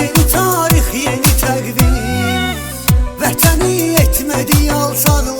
Yeni tarih yeni takvim Vətəni etmədi yalsanlar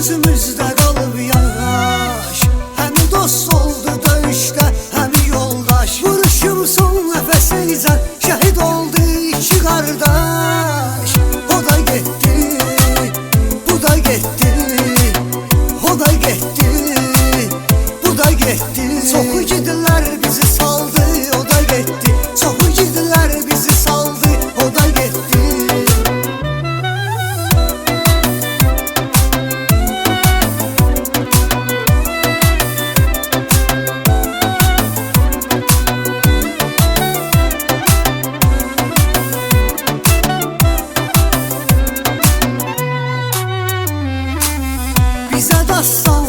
gözümüzde kalıp yanaş Hem dost coisa gostosa.